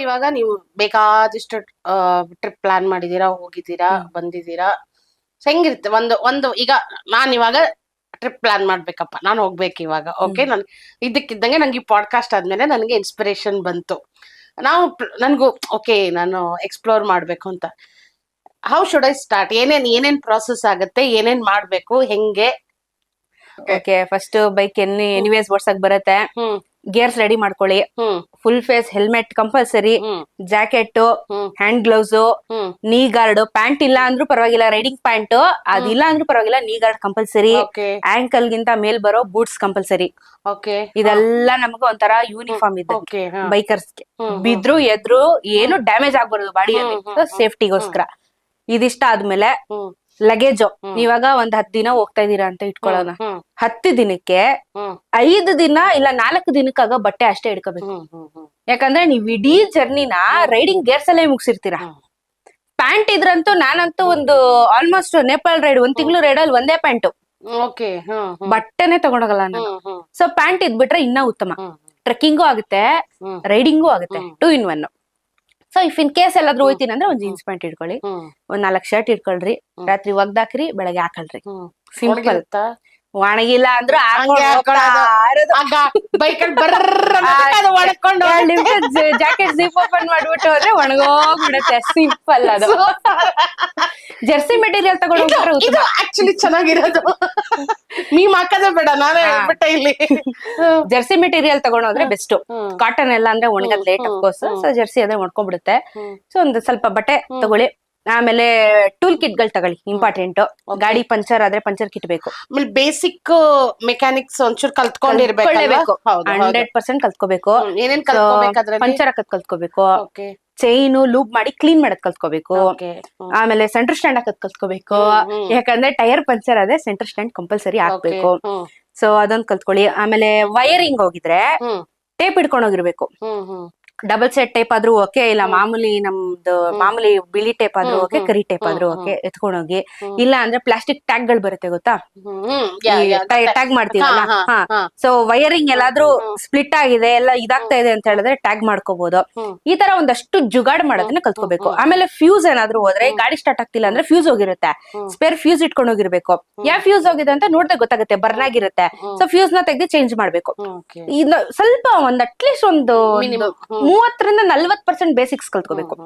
ಇವಾಗ ನೀವು ಬೇಕಾದಷ್ಟು ಟ್ರಿಪ್ ಪ್ಲಾನ್ ಮಾಡಿದೀರಾ ಹೋಗಿದ್ದೀರಾ ಬಂದಿದ್ದೀರಾ? ಹೆಂಗಿರುತ್ತೆ? ಒಂದು ಒಂದು ಈಗ ನಾನ್ ಇವಾಗ ಟ್ರಿಪ್ ಪ್ಲಾನ್ ಮಾಡ್ಬೇಕಪ್ಪ. ನಾನು ಹೋಗ್ಬೇಕು ಇವಾಗ. ಓಕೆ ನನ್ ಇದಕ್ಕಿದ್ದಂಗೆ ನಂಗೆ ಈ ಪಾಡ್ಕಾಸ್ಟ್ ಆದ್ಮೇಲೆ ನನಗೆ ಇನ್ಸ್ಪಿರೇಷನ್ ಬಂತು. ನಾವು ನನಗೂ ಓಕೆ ನಾನು ಎಕ್ಸ್ಪ್ಲೋರ್ ಮಾಡ್ಬೇಕು ಅಂತ. ಹೌ ಶುಡ್ ಐ ಸ್ಟಾರ್ಟ್ ಏನೇನ್ ಏನೇನ್ ಪ್ರಾಸೆಸ್ ಆಗುತ್ತೆ? ಏನೇನ್ ಮಾಡ್ಬೇಕು? ಹೆಂಗೆ? ಓಕೆ ಫಸ್ಟ್ ಬೈಕ್ ಎನ್ ಎನಿವೇಸ್ ಓಡ್ಸಕ್ ಬರುತ್ತೆ. ಗೇರ್ಸ್ ರೆಡಿ ಮಾಡ್ಕೊಳ್ಳಿ. Full face helmet compulsory jacket hand gloves knee guard pant ಇಲ್ಲ ಅಂದ್ರೂ ಪರವಾಗಿಲ್ಲ ರೈಡಿಂಗ್ ಪ್ಯಾಂಟ್ ಅದಿಲ್ಲ ಅಂದ್ರೂ ಪರವಾಗಿಲ್ಲ ನೀ ಗಾರ್ಡ್ ಕಂಪಲ್ಸರಿ ಆಂಕಲ್ ಗಿಂತ ಮೇಲ್ ಬರೋ ಬೂಟ್ಸ್ ಕಂಪಲ್ಸರಿ ಇದೆಲ್ಲ ನಮಗ ಒಂಥರ ಯೂನಿಫಾರ್ಮ್ ಇದೆ ಬೈಕರ್ಸ್ ಬಿದ್ರು ಎದ್ರು ಏನು ಡ್ಯಾಮೇಜ್ ಆಗ್ಬಾರ್ದು ಬಾಡಿಯಲ್ಲಿ. ಸೇಫ್ಟಿಗೋಸ್ಕರ ಇದಿಷ್ಟ ಆದ್ಮೇಲೆ ಲಗೇಜ್. ಇವಾಗ ಒಂದ್ ಹತ್ ದಿನ ಹೋಗ್ತಾ ಇದೀರಾ ಅಂತ ಇಟ್ಕೊಳ್ಳೋಣ. ಹತ್ತು ದಿನಕ್ಕೆ ಐದು ದಿನ ಇಲ್ಲ ನಾಲ್ಕು ದಿನಕ್ಕಾಗ ಬಟ್ಟೆ ಅಷ್ಟೇ ಇಟ್ಕೋಬೇಕು. ಯಾಕಂದ್ರೆ ನೀವ್ ಇಡೀ ಜರ್ನಿನ ರೈಡಿಂಗ್ ಗೇರ್ಸ್ ಅಲ್ಲೇ ಮುಗಿಸಿರ್ತೀರಾ. ಪ್ಯಾಂಟ್ ಇದ್ರಂತೂ ನಾನಂತೂ ಒಂದು ಆಲ್ಮೋಸ್ಟ್ ನೇಪಾಳ ರೈಡ್ ಒಂದ್ ತಿಂಗಳು ರೈಡ್ ಅಲ್ಲಿ ಒಂದೇ ಪ್ಯಾಂಟ್. ಬಟ್ಟೆನೆ ತಗೊಂಡೋಗಲ್ಲ ನಾನು. ಸೊ ಪ್ಯಾಂಟ್ ಇದ್ಬಿಟ್ರೆ ಇನ್ನ ಉತ್ತಮ. ಟ್ರೆಕ್ಕಿಂಗು ಆಗುತ್ತೆ ರೈಡಿಂಗು ಆಗುತ್ತೆ. Two in one so if in case ಎಲ್ಲಾದ್ರೂ ಹೋಯ್ತೀನಿ ಅಂದ್ರೆ ಒಂದ್ ಜೀನ್ಸ್ ಪ್ಯಾಂಟ್ ಇಟ್ಕೊಳ್ಳಿ. ಒಂದ್ ನಾಲ್ಕ್ ಶರ್ಟ್ ಇಟ್ಕೊಳ್ರಿ. ರಾತ್ರಿ ಒಗ್ದಾಕ್ರಿ ಬೆಳಗ್ಗೆ ಹಾಕಳ್ರಿ. ಸಿಂಪಲ್? ಒಣಗಿಲ್ಲ ಅಂದ್ರೆ ಜಾಕೆಟ್ ಜಿಪ್ ಓಪನ್ ಮಾಡ್ಬಿಟ್ಟು ಹೋದ್ರೆ ಒಣಗೋಗ್ಬಿಡುತ್ತೆ. ಸಿಂಪಲ್ ಅದು. ಜರ್ಸಿ ಮೆಟೀರಿಯಲ್ ತಗೊಂಡು ಚೆನ್ನಾಗಿರೋದು. ನೀವ್ ಹಾಕೋದೇ ಬೇಡ ನಾನೇ. ಹೇಳ್ಬಿಟ್ಟೆ ಇಲ್ಲಿ. ಜರ್ಸಿ ಮೆಟೀರಿಯಲ್ ತಗೊಂಡೋದ್ರೆ ಬೆಸ್ಟ್. ಕಾಟನ್ ಎಲ್ಲ ಅಂದ್ರೆ ಒಣಗದ್ late of course so jersey ಅದೇ ಒಣ್ಕೊಂಡ್ಬಿಡುತ್ತೆ. ಸೊ ಒಂದು ಸ್ವಲ್ಪ ಬಟ್ಟೆ ತಗೊಳ್ಳಿ. ಆಮೇಲೆ ಟೂಲ್ ಕಿಟ್ಗಳು ತಗೊಳ್ಳಿ ಇಂಪಾರ್ಟೆಂಟ್ ಗಾಡಿ ಪಂಚರ್ ಆದ್ರೆ ಪಂಚರ್ ಕಿಟ್ ಬೇಕು. ಆಮೇಲೆ ಬೇಸಿಕ್ ಮೆಕ್ಯಾನಿಕ್ಸ್ ಒಂಚೂರು ಕಲ್ತ್ಕೊಂಡಿರ್ಬೇಕು. Hundred percent ಕಲ್ತ್ಕೋಬೇಕು. ಏನೇನ್ ಪಂಚರ್ ಹಾಕದ್ ಕಲ್ತ್ಕೋಬೇಕು. ಚೈನು ಲೂಪ್ ಮಾಡಿ ಕ್ಲೀನ್ ಮಾಡಕ್ ಕಲ್ತ್ಕೋಬೇಕು. ಆಮೇಲೆ ಸೆಂಟರ್ ಸ್ಟ್ಯಾಂಡ್ ಹಾಕದ್ ಕಲ್ತ್ಕೋಬೇಕು. ಯಾಕಂದ್ರೆ ಟೈರ್ ಪಂಚರ್ ಆದ್ರೆ ಸೆಂಟರ್ ಸ್ಟ್ಯಾಂಡ್ ಕಂಪಲ್ಸರಿ ಹಾಕ್ಬೇಕು. ಸೊ ಅದೊಂದ್ ಕಲ್ತ್ಕೊಳ್ಳಿ. ಆಮೇಲೆ ವೈರಿಂಗ್ ಹೋಗಿದ್ರೆ ಟೇಪ್ ಹಿಡ್ಕೊಂಡು ಹೋಗಿರ್ಬೇಕು. Hmm hmm. Double set type ಆದ್ರೂ ಓಕೆ ಇಲ್ಲ ಮಾಮೂಲಿ ನಮ್ದು ಮಾಮೂಲಿ ಬಿಳಿ ಟೈಪ್ ಆದ್ರೂ ಓಕೆ ಕರಿ ಟೈಪ್ ಆದ್ರೂ ಓಕೆ ಎತ್ಕೊಂಡೋಗಿ. ಇಲ್ಲ ಅಂದ್ರೆ ಪ್ಲಾಸ್ಟಿಕ್ ಟ್ಯಾಗ್ಗಳು ಬರುತ್ತೆ ಗೊತ್ತಾ. ಟ್ಯಾಗ್ ಮಾಡ್ತೀವಲ್ಲ? ಹಾ. ಸೊ ವೈರಿಂಗ್ ಎಲ್ಲಾದ್ರೂ ಸ್ಪ್ಲಿಟ್ ಆಗಿದೆ ಎಲ್ಲ ಇದಾಗ್ತಾ ಇದೆ ಅಂತ ಹೇಳಿದ್ರೆ ಟ್ಯಾಗ್ ಮಾಡ್ಕೋಬಹುದು ಈ ತರ ಒಂದಷ್ಟು ಜುಗಾಡ್ ಮಾಡೋದನ್ನ ಕಲ್ತ್ಕೋಬೇಕು. ಆಮೇಲೆ ಫ್ಯೂಸ್ ಏನಾದ್ರೂ ಹೋದ್ರೆ ಗಾಡಿ ಸ್ಟಾರ್ಟ್ ಆಗ್ತಿಲ್ಲ ಅಂದ್ರೆ ಫ್ಯೂಸ್ ಹೋಗಿರುತ್ತೆ. ಸ್ಪೇರ್ ಫ್ಯೂಸ್ ಇಟ್ಕೊಂಡು ಹೋಗಿರ್ಬೇಕು. ಯಾವ ಫ್ಯೂಸ್ ಹೋಗಿದೆ ಅಂತ ನೋಡ್ದೆ ಗೊತ್ತಾಗುತ್ತೆ ಬರ್ನ್ ಆಗಿರುತ್ತೆ. ಸೊ ಫ್ಯೂಸ್ನ ತೆಗೆದು ಚೇಂಜ್ ಮಾಡ್ಬೇಕು. ಸ್ವಲ್ಪ ಒಂದ್ ಅಟ್ಲೀಸ್ಟ್ ಒಂದು. ಮೂವತ್ತರಿಂದ ನಲ್ವತ್ ಪರ್ಸೆಂಟ್ ಬೇಸಿಕ್ಸ್ ಕಲ್ತ್ಕೋಬೇಕು.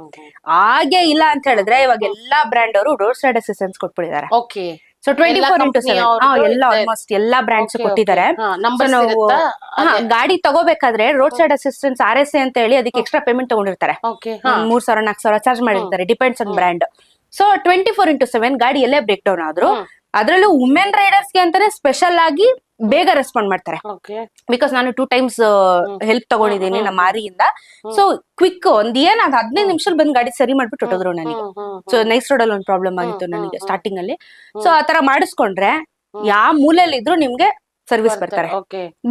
ಹಾಗೆ ಇಲ್ಲ ಅಂತ ಹೇಳಿದ್ರೆ ಇವಾಗ ಎಲ್ಲಾ ಬ್ರ್ಯಾಂಡ್ ಅವರು road side assistance ಕೊಟ್ಬಿಟ್ಟಿದ್ದಾರೆ. So twenty four into seven ಎಲ್ಲ ಆಲ್ಮೋಸ್ಟ್ ಎಲ್ಲಾ ಬ್ರ್ಯಾಂಡ್ಸ್ ಕೊಟ್ಟಿದ್ದಾರೆ. ನಾವು. ಗಾಡಿ ತಗೋಬೇಕಾದ್ರೆ road side assistance R S ಅಂತ ಹೇಳಿ ಅದಕ್ಕೆ ಎಕ್ಸ್ಟ್ರಾ ಪೇಮೆಂಟ್ ತಗೊಂಡಿರ್ತಾರೆ. ಮೂರ್ ಸಾವಿರ ನಾಲ್ಕು ಸಾವಿರ ಚಾರ್ಜ್ ಮಾಡಿರ್ತಾರೆ depends on brand so twenty four into seven ಗಾಡಿ ಎಲ್ಲೇ ಬ್ರೇಕ್ ಡೌನ್ ಆದ್ರು ಅದರಲ್ಲೂ ಅದ್ರಲ್ಲೂ ವುಮೆನ್ ರೈಡರ್ಸ್ಗೆ ಅಂತಾನೆ ಸ್ಪೆಷಲ್ ಆಗಿ ಬೇಗ ರೆಸ್ಪಾಂಡ್ ಮಾಡ್ತಾರೆ. ಬಿಕಾಸ್ ನಾನು ಟೂ ಟೈಮ್ಸ್ ಹೆಲ್ಪ್ ತಗೊಂಡಿದ್ದೀನಿ ನಮ್ಮ ಮಾರಿಯಿಂದ. ಸೊ ಕ್ವಿಕ್ ಒಂದ್ ಏನ್ ಅದ್ ಹದಿನೈದು ನಿಮಿಷದಲ್ಲಿ ಬಂದ್ ಗಾಡಿ ಸರಿ ಮಾಡ್ಬಿಟ್ಟು ಹೊಟ್ಟೋದ್ರು ನನಗೆ. ಸೊ ನೈಸ್ ರೋಡ್ ಅಲ್ಲಿ ಒಂದು ಪ್ರಾಬ್ಲಮ್ ಆಗಿತ್ತು ನನಗೆ ಸ್ಟಾರ್ಟಿಂಗ್ ಅಲ್ಲಿ. ಸೊ ಆತರ ಮಾಡಿಸ್ಕೊಂಡ್ರೆ. ಯಾವ ಮೂಲೆಯಲ್ಲಿ ಇದ್ರು ನಿಮ್ಗೆ ಸರ್ವಿಸ್ ಬರ್ತಾರೆ.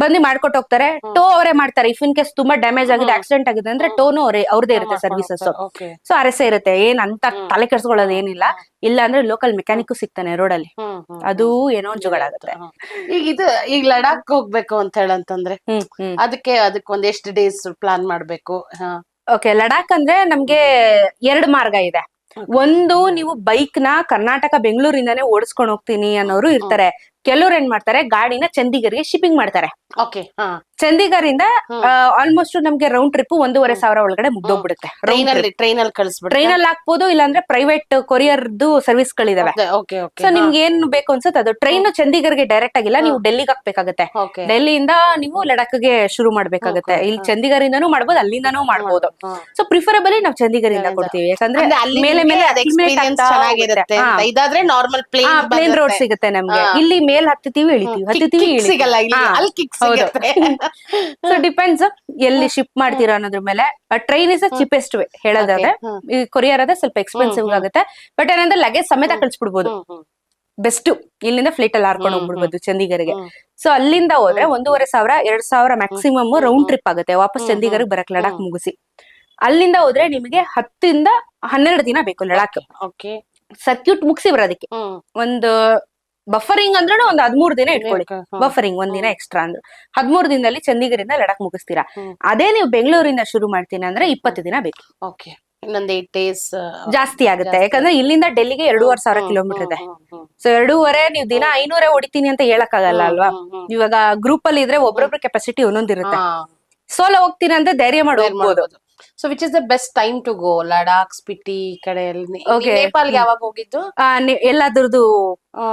ಬಂದು ಮಾಡ್ಕೊಟ್ಟು ಹೋಗ್ತಾರೆ. ಟೋ ಅವರೇ ಮಾಡ್ತಾರೆ. ಇಫ್ ಇನ್ ಕೇಸ್ ತುಂಬಾ ಡ್ಯಾಮೇಜ್ ಆಗಿದೆ ಆಕ್ಸಿಡೆಂಟ್ ಆಗಿದೆ ಅಂದ್ರೆ ಟೋನು ಅವರೇ ಅವ್ರದೇ ಇರುತ್ತೆ ಸರ್ವಿಸಸ್. ಸೊ ಅರೆಸೆ ಇರುತ್ತೆ. ಏನ್ ಅಂತ ತಲೆ ಕೆಡ್ಸ್ಕೊಳ್ಳೋದು ಏನಿಲ್ಲ. ಇಲ್ಲ ಅಂದ್ರೆ ಲೋಕಲ್ ಮೆಕ್ಯಾನಿಕ್ ಸಿಗ್ತಾನೆ ರೋಡ್ ಅಲ್ಲಿ. ಅದು ಏನೋ ಒಂದ್ ಆಗುತ್ತೆ. ಈಗ ಇದು ಈಗ ಲಡಾಖ್ ಹೋಗ್ಬೇಕು ಅಂತ ಹೇಳಂತಂದ್ರೆ ಅದಕ್ಕೆ ಅದಕ್ಕೆ ಒಂದ್ ಎಷ್ಟು ಡೇಸ್ ಪ್ಲಾನ್ ಮಾಡ್ಬೇಕು? ಓಕೆ ಲಡಾಖ್ ಅಂದ್ರೆ ನಮ್ಗೆ ಎರಡು ಮಾರ್ಗ ಇದೆ. ಒಂದು ನೀವು ಬೈಕ್ನ ಕರ್ನಾಟಕ ಬೆಂಗಳೂರಿಂದಾನೇ ಓಡಿಸ್ಕೊಂಡು ಹೋಗ್ತೀನಿ ಅನ್ನೋರು ಇರ್ತಾರೆ. ಕೆಲವ್ರು ಏನ್ ಮಾಡ್ತಾರೆ ಗಾಡಿನ ಚಂದಿಗರಿಗೆ ಶಿಪ್ಪಿಂಗ್ ಮಾಡ್ತಾರೆ. ಓಕೆ ಹಾ ಚಂಡೀಗರಿಂದ ಆಲ್ಮೋಸ್ಟ್ ನಮ್ಗೆ ರೌಂಡ್ ಟ್ರಿಪ್ ಒಂದೂವರೆ ಸಾವಿರ ಒಳಗಡೆ ಮುಗ್ದೋಗ್ಬಿಡುತ್ತೆ. ಟ್ರೈನ್ ಅಲ್ಲಿ ಟ್ರೈನ್ ಅಲ್ಲಿ ಕಳಿಸ್ಬಿಟ್ಟು ಟ್ರೈನ್ ಅಲ್ಲಿ ಹಾಕ್ಬೋದು ಇಲ್ಲಾಂದ್ರೆ ಪ್ರೈವೇಟ್ ಕೊರಿಯರ್ದು ಸರ್ವಿಸ್ ಗಳಿದಾವೆ ಸೊ ನಿಮ್ಗೆ ಏನ್ ಬೇಕು ಅನ್ಸುತ್ತೆ ಅದು? ಟ್ರೈನ್ ಚಂಡೀಗರ್ಗೆ ಡೈರೆಕ್ಟ್ ಆಗಿಲ್ಲ ನೀವು ಡೆಲ್ಲಿಗೆ ಹಾಕ್ಬೇಕಾಗತ್ತೆ. ಡೆಲ್ಲಿಯಿಂದ ನೀವು ಲಡಾಖ್ಗೆ ಶುರು ಮಾಡ್ಬೇಕಾಗತ್ತೆ. ಇಲ್ಲಿ ಚಂಡೀಗರಿಂದನೂ ಮಾಡ್ಬೋದು ಅಲ್ಲಿಂದನೂ ಮಾಡ್ಬೋದು. ಸೊ ಪ್ರಿಫರಬಲಿ ನಾವು ಚಂಡೀಗರಿಂದ ಕೊಡ್ತೀವಿ. ಯಾಕಂದ್ರೆ ಮೇಲೆ ಮೇಲೆ. ಇದಾದ್ರೆ ನಾರ್ಮಲ್ ಪ್ಲೇನ್ ಪ್ಲೇನ್ ರೋಡ್ ಸಿಗುತ್ತೆ ನಮ್ಗೆ. ಇಲ್ಲಿ ಮೇಲ್ ಹತ್ತಿತೀವಿ ಇಳಿತೀವಿ. ಹತ್ತಿತೀವಿ ಸಿಗಲ್ಲ ಅಲ್ಲಿ ಹೌದು. ಸೊ ಡಿಪೆಂಡ್ಸ್ ಎಲ್ಲಿ ಶಿಪ್ ಮಾಡ್ತೀರಾ ಅನ್ನೋದ್ರ ಮೇಲೆ ಟ್ರೈನ್ ಇಸ್ ಚಿಪೆಸ್ಟ್ ವೇ ಹೇಳೋದಾದ್ರೆ. ಈ ಕೊರಿಯರ್ ಅದೇ ಸ್ವಲ್ಪ ಎಕ್ಸ್ಪೆನ್ಸಿವ್ ಆಗುತ್ತೆ. ಬಟ್ ಏನಂದ್ರೆ ಲಗೇಜ್ ಸಮೇತ ಕಳ್ಸ್ಬಿಡ್ಬೋದು. ಬೆಸ್ಟ್ ಇಲ್ಲಿಂದ ಫ್ಲೈಟ್ ಅಲ್ಲಿ ಹಾರ್ಕೊಂಡು ಹೋಗ್ಬಿಡ್ಬೋದು ಚಂಡೀಗರ್ಗೆ. ಸೊ ಅಲ್ಲಿಂದ ಹೋದ್ರೆ ಒಂದೂವರೆ ಸಾವಿರ ಎರಡ್ ಸಾವಿರ ಮ್ಯಾಕ್ಸಿಮಮ್ ರೌಂಡ್ ಟ್ರಿಪ್ ಆಗುತ್ತೆ. ವಾಪಸ್ ಚಂಡೀಗರ್ಗೆ ಬರಕ್ ಲಡಾಖ್ ಮುಗಿಸಿ. ಅಲ್ಲಿಂದ ಹೋದ್ರೆ ನಿಮಗೆ ಹತ್ತಿಂದ ಹನ್ನೆರಡು ದಿನ ಬೇಕು ಲಡಾಖ್. ಓಕೆ ಸರ್ಕ್ಯೂಟ್ ಮುಗಿಸಿ ಬರೋದಕ್ಕೆ. ಒಂದು ಬಫರಿಂಗ್ ಅಂದ್ರೆ ಒಂದ್ ಹದ್ಮೂರ್ ದಿನ ಇಟ್ಕೊಳ್ಳಿ. ಬಫರಿಂಗ್ ಒಂದ್ ದಿನ ಎಕ್ಸ್ಟ್ರಾ ಅಂದ್ರೆ. ಹದ್ಮೂರ್ ದಿನದಲ್ಲಿ ಚಂಡೀಗರಿಂದ ಲಡಾಕ್ ಮುಗಿಸ್ತೀರಾ. ಅದೇ ನೀವು ಬೆಂಗಳೂರಿಂದ ಶುರು ಮಾಡ್ತೀನಿ ಅಂದ್ರೆ ಇಪ್ಪತ್ತು ದಿನ ಬೇಕು. ಓಕೆ. ಇನ್ನೊಂದ್ ಏಟ್ ಡೇಸ್ ಜಾಸ್ತಿ ಆಗುತ್ತೆ. ಯಾಕಂದ್ರೆ ಇಲ್ಲಿಂದ ಡೆಲ್ಲಿಗೆ ಎರಡೂವರೆ ಸಾವಿರ ಕಿಲೋಮೀಟರ್ ಇದೆ. ಸೊ ಎರಡೂವರೆ ನೀವು ದಿನ ಐನೂರ ಹೊಡಿತೀನಿ ಅಂತ ಹೇಳಕ್ ಆಗಲ್ಲ ಅಲ್ವಾ? ಇವಾಗ ಗ್ರೂಪ್ ಅಲ್ಲಿ ಇದ್ರೆ ಒಬ್ರೊಬ್ರ ಕೆಪಾಸಿಟಿ ಒಂದೊಂದಿರುತ್ತೆ. ಸೋಲೋ ಹೋಗ್ತೀನಿ ಅಂದ್ರೆ ಧೈರ್ಯ ಮಾಡಿ ಹೋಗ್ಬೋದು. So which is the best time to go Ladakh Spiti ಈ ಕಡೆ Okay. ನೇಪಾಲ್ಗೆ ಯಾವಾಗ ಹೋಗಿದ್ದು? ಆ, ನಿ- ಎಲ್ಲದ್ರದ್ದು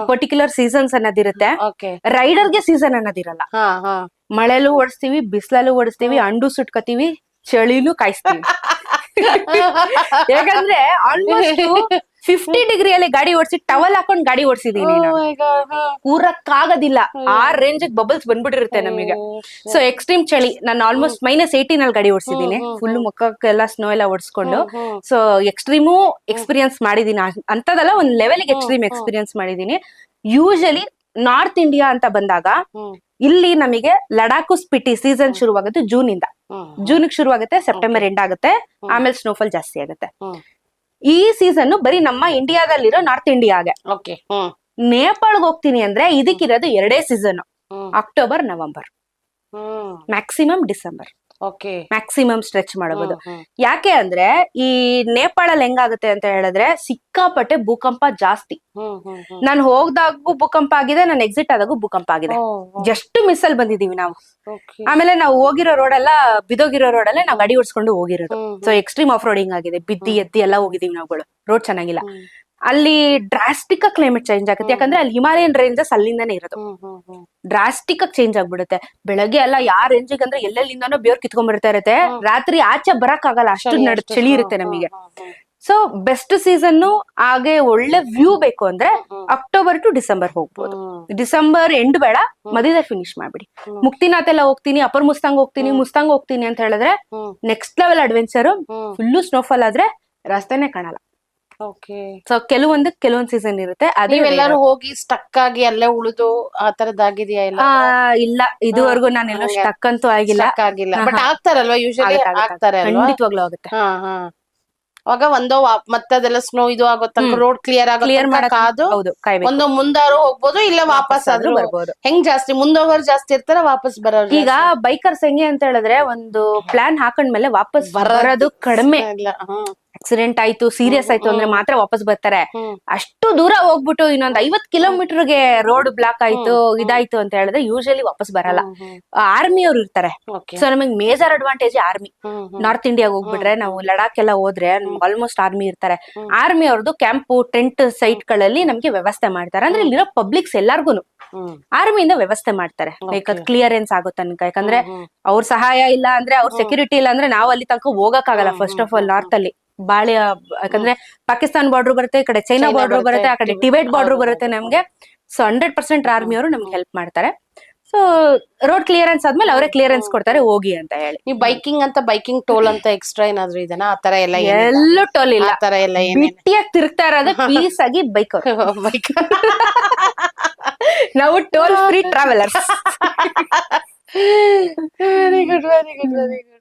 ಪರ್ಟಿಕ್ಯುಲರ್ ಸೀಸನ್ಸ್ ಅನ್ನೋದಿರುತ್ತೆ. ಓಕೆ ರೈಡರ್ಗೆ ಸೀಸನ್ ಅನ್ನೋದಿರಲ್ಲ. ಹಾ ಹಾ. ಮಳೆಲೂ ಓಡಿಸ್ತೀವಿ ಬಿಸಿಲಲ್ಲೂ ಓಡಿಸ್ತೀವಿ ಅಂಡು ಸುಟ್ಕೋತೀವಿ ಚಳಿಲೂ ಕಾಯಿಸ್ತೀವಿ. ಯಾಕಂದ್ರೆ ಆಲ್ಮೋಸ್ಟ್ ಫಿಫ್ಟಿ ಡಿಗ್ರಿಯಲ್ಲಿ ಗಾಡಿ ಓಡಿಸಿ ಟವಲ್ ಹಾಕೊಂಡ್ ಗಾಡಿ ಓಡಿಸಿದೀನಿ ಕೂರಕ್ಕಾಗೋದಿಲ್ಲ ಆ ರೇಂಜ್ ಬಬಲ್ಸ್ ಬಂದ್ಬಿಟ್ಟಿರುತ್ತೆ ನಮಗೆ. ಸೊ ಎಕ್ಸ್ಟ್ರೀಮ್ ಚಳಿ. ನಾನು ಆಲ್ಮೋಸ್ಟ್ ಮೈನಸ್ ಏಯ್ಟೀನ್ ಅಲ್ಲಿ ಗಾಡಿ ಓಡಿಸಿದೀನಿ. ಫುಲ್ ಮುಖಕ್ಕೆಲ್ಲ ಸ್ನೋ ಎಲ್ಲ ಓಡಿಸ್ಕೊಂಡು. ಸೊ ಎಕ್ಸ್ಟ್ರೀಮು ಎಕ್ಸ್ಪೀರಿಯನ್ಸ್ ಮಾಡಿದೀನಿ. ಅಂತದಲ್ಲ ಒಂದ್ ಲೆವೆಲ್ಗೆ ಎಕ್ಸ್ಟ್ರೀಮ್. ಎಕ್ಸ್ಪೀರಿಯನ್ಸ್ ಮಾಡಿದೀನಿ. ಯೂಶಲಿ ನಾರ್ತ್ ಇಂಡಿಯಾ ಅಂತ ಬಂದಾಗ ಇಲ್ಲಿ ನಮಗೆ ಲಡಾಖು ಸ್ಪಿಟಿ ಸೀಸನ್ ಶುರುವಾಗುತ್ತೆ ಜೂನ್ ಇಂದ ಜೂನ್ ಶುರುವಾಗುತ್ತೆ ಸೆಪ್ಟೆಂಬರ್ ಎಂಡ್ ಆಗುತ್ತೆ. ಆಮೇಲೆ ಸ್ನೋಫಾಲ್ ಜಾಸ್ತಿ ಆಗುತ್ತೆ. ಈ ಸೀಸನ್ ಬರೀ ನಮ್ಮ ಇಂಡಿಯಾದಲ್ಲಿರೋ ನಾರ್ತ್ ಇಂಡಿಯಾಗೆ. ಓಕೆ ಹ್ಮ್. ನೇಪಾಳ್ಗೆ ಹೋಗ್ತೀನಿ ಅಂದ್ರೆ ಇದಕ್ಕಿರೋದು ಎರಡೇ season October November. Maximum December maximum stretch ಮಾಡಬಹುದು ಯಾಕೆ ಅಂದ್ರೆ ಈ ನೇಪಾಳಲ್ಲಿ ಹೆಂಗಾಗುತ್ತೆ ಅಂತ ಹೇಳಿದ್ರೆ ಸಿಕ್ಕಾಪಟ್ಟೆ ಭೂಕಂಪ ಜಾಸ್ತಿ. ನಾನು ಹೋಗ್ದಾಗೂ ಭೂಕಂಪ ಆಗಿದೆ ನಾನು ಎಕ್ಸಿಟ್ ಆದಾಗೂ ಭೂಕಂಪ ಆಗಿದೆ. ಜಸ್ಟ್ ಮಿಸ್ ಅಲ್ಲಿ ಬಂದಿದೀವಿ ನಾವು. ಆಮೇಲೆ ನಾವು ಹೋಗಿರೋ ರೋಡ್ ಎಲ್ಲ ಬಿದೋಗಿರೋ ರೋಡ್ ಅಲ್ಲೇ ನಾವು ಗಾಡಿ ಓಡಿಸ್ಕೊಂಡು ಹೋಗಿರೋದು. ಸೊ ಎಕ್ಸ್ಟ್ರೀಮ್ ಆಫ್ ರೋಡಿಂಗ್ ಆಗಿದೆ. ಬಿದ್ದಿ ಎದ್ದಿ ಎಲ್ಲ ಹೋಗಿದೀವಿ ನಾವುಗಳು. ರೋಡ್ ಚೆನ್ನಾಗಿಲ್ಲ. ಅಲ್ಲಿ ಡ್ರಾಸ್ಟಿಕ್ ಕ್ಲೈಮೇಟ್ ಚೇಂಜ್ ಆಗುತ್ತೆ. ಯಾಕಂದ್ರೆ ಅಲ್ಲಿ ಹಿಮಾಲಯನ್ ರೇಂಜಸ್ ಅಲ್ಲಿಂದಾನೇ ಇರೋದು. ಡ್ರಾಸ್ಟಿಕ್ ಆಗಿ ಚೇಂಜ್ ಆಗ್ಬಿಡುತ್ತೆ. ಬೆಳಗ್ಗೆ ಎಲ್ಲ ಯಾವ ರೇಂಜಿಗೆ ಅಂದ್ರೆ ಎಲ್ಲೆಲ್ಲಿಂದಾನೋ ಬೇರ್ ಕಿತ್ಕೊಂಡ್ಬಿಡ್ತಾ ಇರುತ್ತೆ. ರಾತ್ರಿ ಆಚೆ ಬರಕ್ ಆಗಲ್ಲ ಅಷ್ಟು ನಡ್ ಚಳಿ ಇರುತ್ತೆ ನಮಗೆ. ಸೊ ಬೆಸ್ಟ್ ಸೀಸನ್ ಹಾಗೆ ಒಳ್ಳೆ ವ್ಯೂ ಬೇಕು ಅಂದ್ರೆ ಅಕ್ಟೋಬರ್ ಟು ಡಿಸೆಂಬರ್ ಹೋಗ್ಬೋದು. ಡಿಸೆಂಬರ್ ಎಂಡ್ ಬೇಡ ಮಧ್ಯದಲ್ಲಿ ಫಿನಿಶ್ ಮಾಡ್ಬಿಡಿ. ಮುಕ್ತಿನಾಥ್ ಎಲ್ಲ ಹೋಗ್ತೀನಿ ಅಪರ್ ಮುಸ್ತಾಂಗ್ ಹೋಗ್ತೀನಿ. ಮುಸ್ತಾಂಗ್ ಹೋಗ್ತೀನಿ ಅಂತ ಹೇಳಿದ್ರೆ next level adventure full snowfall ಆದ್ರೆ ರಸ್ತೆನೆ ಕಾಣಲ್ಲ. ಸೊ ಕೆಲವೊಂದು ಕೆಲವೊಂದ್ ಸೀಸನ್ ಇರುತ್ತೆ ಅದೇ ನೀವೆಲ್ಲರೂ ಹೋಗಿ ಸ್ಟಕ್ ಆಗಿ ಅಲ್ಲೇ ಉಳಿದು ಆ ತರದಾಗಿದೆಯಾ ಇಲ್ಲ? ಇಲ್ಲ. ಇದುವರೆಗೂ ನಾನು ಹಂಗೆ. ಸ್ಟಕ್ ಅಂತೂ ಆಗಿಲ್ಲ. ಸ್ಟಕ್ ಆಗಿಲ್ಲ. ಬಟ್ ಆಗ್ತಾರಲ್ವಾ? ಯೂಶಲಿ. ಆಗ್ತಾರೆ ಅಲ್ವಾ? ಖಂಡಿತವಾಗ್ಲೂ ಆಗುತ್ತೆ. ಹಾ ಹಾ. ಅವಾಗ ಒಂದೋ ಮತ್ತೆ ಅದೆಲ್ಲ ಸ್ನೋ ಇದು ಆಗೋ ತನಕ ರೋಡ್ ಕ್ಲಿಯರ್ ಆಗೋ ಕ್ಲಿಯರ್ ಕಾದು ಒಂದು ಮುಂದಾರು ಹೋಗ್ಬೋದು ಇಲ್ಲ ವಾಪಸ್ ಆದ್ರೂ ಬರ್ಬೋದು. ಹೆಂಗ್ ಜಾಸ್ತಿ ಮುಂದೋಗೋರು ಜಾಸ್ತಿ ಇರ್ತಾರ ವಾಪಸ್ ಬರೋರು ಈಗ ಬೈಕರ್ಸ್ ಹೆಂಗೆ ಅಂತ ಹೇಳಿದ್ರೆ ಒಂದು ಪ್ಲಾನ್ ಹಾಕೊಂಡ್ಮೇಲೆ ವಾಪಸ್ ಬರೋದು ಕಡಿಮೆ. ಆಕ್ಸಿಡೆಂಟ್ ಆಯ್ತು ಸೀರಿಯಸ್ ಆಯ್ತು ಅಂದ್ರೆ ಮಾತ್ರ ವಾಪಸ್ ಬರ್ತಾರೆ. ಅಷ್ಟು ದೂರ ಹೋಗ್ಬಿಟ್ಟು ಇನ್ನೊಂದ್ ಐವತ್ ಕಿಲೋಮೀಟರ್ಗೆ ರೋಡ್ ಬ್ಲಾಕ್ ಆಯ್ತು. ಇದಾಯ್ತು ಅಂತ ಹೇಳಿದ್ರೆ ಯೂಶಲಿ ವಾಪಸ್ ಬರಲ್ಲ. ಆರ್ಮಿ ಅವ್ರು ಇರ್ತಾರೆ. ಸೊ ನಮಗೆ ಮೇಜರ್ ಅಡ್ವಾಂಟೇಜ್ ಆರ್ಮಿ. ನಾರ್ತ್ ಇಂಡಿಯಾಗ ಹೋಗ್ಬಿಟ್ರೆ ನಾವು ಲಡಾಖ್ ಎಲ್ಲ ಹೋದ್ರೆ ಆಲ್ಮೋಸ್ಟ್ ಆರ್ಮಿ ಇರ್ತಾರೆ. ಆರ್ಮಿ ಅವ್ರದ್ದು ಕ್ಯಾಂಪು ಟೆಂಟ್ ಸೈಟ್ಗಳಲ್ಲಿ ನಮ್ಗೆ ವ್ಯವಸ್ಥೆ ಮಾಡ್ತಾರೆ. ಅಂದ್ರೆ ಇಲ್ಲಿರೋ ಪಬ್ಲಿಕ್ಸ್ ಎಲ್ಲಾರ್ಗು. ಆರ್ಮಿಯಿಂದ ವ್ಯವಸ್ಥೆ ಮಾಡ್ತಾರೆ. ಲೈಕ್ ಅದ್ ಕ್ಲಿಯರೆನ್ಸ್ ಆಗೋ ತನಕ ಯಾಕಂದ್ರೆ ಅವ್ರ ಸಹಾಯ ಇಲ್ಲ ಅಂದ್ರೆ ಅವ್ರ. ಸೆಕ್ಯೂರಿಟಿ ಇಲ್ಲ ಅಂದ್ರೆ ನಾವು ಅಲ್ಲಿ ತನಕ ಹೋಗಕ್ ಆಗಲ್ಲ ಫಸ್ಟ್ ಆಫ್ ಆಲ್ ನಾರ್ತ್ ಅಲ್ಲಿ. ಬಾಳೆ ಯಾಕಂದ್ರೆ ಪಾಕಿಸ್ತಾನ್ ಬಾರ್ಡರ್ ಬರುತ್ತೆ ಈ ಕಡೆ ಚೈನಾ ಬಾರ್ಡರ್ ಬರುತ್ತೆ, ಆ ಕಡೆ ಟಿಬೆಟ್- ಬಾರ್ಡರ್ ಬರುತ್ತೆ. ನಮ್ಗೆ. ಸೊ ಹಂಡ್ರೆಡ್ ಪರ್ಸೆಂಟ್ ಆರ್ಮಿ ಅವರು ನಮ್ಗೆ ಹೆಲ್ಪ್ ಮಾಡ್ತಾರೆ. ಸೊ ರೋಡ್ ಕ್ಲಿಯರೆನ್ಸ್ ಆದ್ಮೇಲೆ ಅವರೇ ಕ್ಲಿಯರೆನ್ಸ್ ಕೊಡ್ತಾರೆ ಹೋಗಿ ಅಂತ ಹೇಳಿ. ನೀವು ಬೈಕಿಂಗ್ ಅಂತ ಬೈಕಿಂಗ್ ಟೋಲ್ ಅಂತ ಎಕ್ಸ್ಟ್ರಾ ಏನಾದ್ರು ಇದೆನಾ? ಆ ತರ ಎಲ್ಲ ಎಲ್ಲೂ ಟೋಲ್ ಇಲ್ಲ. ಆ ತರ ಎಲ್ಲ ಬಿಟ್ಟಿಯಾಗಿ ತಿರುಗ್ತಾ ಇರೋದೇ ಪೀಸ್ ಆಗಿ ಬೈಕ್ ಬೈಕ್ ನಾವು toll free travellers very good very good very good